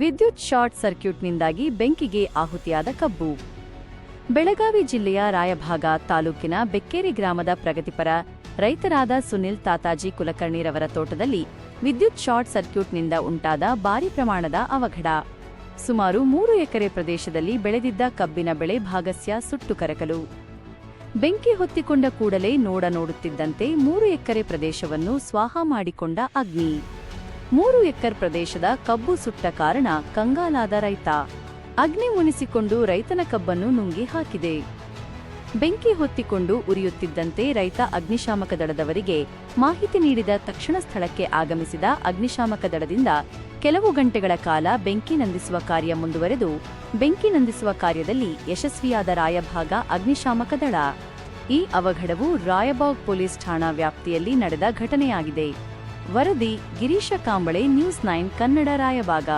ವಿದ್ಯುತ್ ಶಾರ್ಟ್ ಸರ್ಕ್ಯೂಟ್ನಿಂದಾಗಿ ಬೆಂಕಿಗೆ ಆಹುತಿಯಾದ ಕಬ್ಬು. ಬೆಳಗಾವಿ ಜಿಲ್ಲೆಯ ರಾಯಭಾಗ ತಾಲೂಕಿನ ಬೆಕ್ಕೇರಿ ಗ್ರಾಮದ ಪ್ರಗತಿಪರ ರೈತರಾದ ಸುನಿಲ್ ತಾತಾಜಿ ಕುಲಕರ್ಣಿರವರ ತೋಟದಲ್ಲಿ ವಿದ್ಯುತ್ ಶಾರ್ಟ್ ಸರ್ಕ್ಯೂಟ್ನಿಂದ ಉಂಟಾದ ಭಾರಿ ಪ್ರಮಾಣದ ಅವಘಡ. ಸುಮಾರು ಮೂರು ಎಕರೆ ಪ್ರದೇಶದಲ್ಲಿ ಬೆಳೆದಿದ್ದ ಕಬ್ಬಿನ ಬೆಳೆ ಭಾಗಸ್ಯ ಸುಟ್ಟು ಕರಕಲು. ಬೆಂಕಿ ಹೊತ್ತಿಕೊಂಡ ಕೂಡಲೇ ನೋಡ ನೋಡುತ್ತಿದ್ದಂತೆ ಮೂರು ಎಕರೆ ಪ್ರದೇಶವನ್ನು ಸ್ವಾಹ ಮಾಡಿಕೊಂಡ ಅಗ್ನಿ. ಮೂರು ಎಕರ್ ಪ್ರದೇಶದ ಕಬ್ಬು ಸುಟ್ಟ ಕಾರಣ ಕಂಗಾಲಾದ ರೈತ. ಅಗ್ನಿ ಮುನಿಸಿಕೊಂಡು ರೈತನ ಕಬ್ಬನ್ನು ನುಂಗಿ ಹಾಕಿದೆ. ಬೆಂಕಿ ಹೊತ್ತಿಕೊಂಡು ಉರಿಯುತ್ತಿದ್ದಂತೆ ರೈತ ಅಗ್ನಿಶಾಮಕ ದಳದವರಿಗೆ ಮಾಹಿತಿ ನೀಡಿದ ತಕ್ಷಣ ಸ್ಥಳಕ್ಕೆ ಆಗಮಿಸಿದ ಅಗ್ನಿಶಾಮಕ ದಳದಿಂದ ಕೆಲವು ಗಂಟೆಗಳ ಕಾಲ ಬೆಂಕಿ ನಂದಿಸುವ ಕಾರ್ಯ ಮುಂದುವರೆದು ಬೆಂಕಿ ನಂದಿಸುವ ಕಾರ್ಯದಲ್ಲಿ ಯಶಸ್ವಿಯಾದ ರಾಯಭಾಗ ಅಗ್ನಿಶಾಮಕ ದಳ. ಈ ಅವಘಡವು ರಾಯಬಾಗ್ ಪೊಲೀಸ್ ಠಾಣಾ ವ್ಯಾಪ್ತಿಯಲ್ಲಿ ನಡೆದ ಘಟನೆಯಾಗಿದೆ. ವರದಿ ಗಿರೀಶ ಕಾಂಬಳೆ ನ್ಯೂಸ್ ನೈನ್ ಕನ್ನಡ ರಾಯಭಾಗ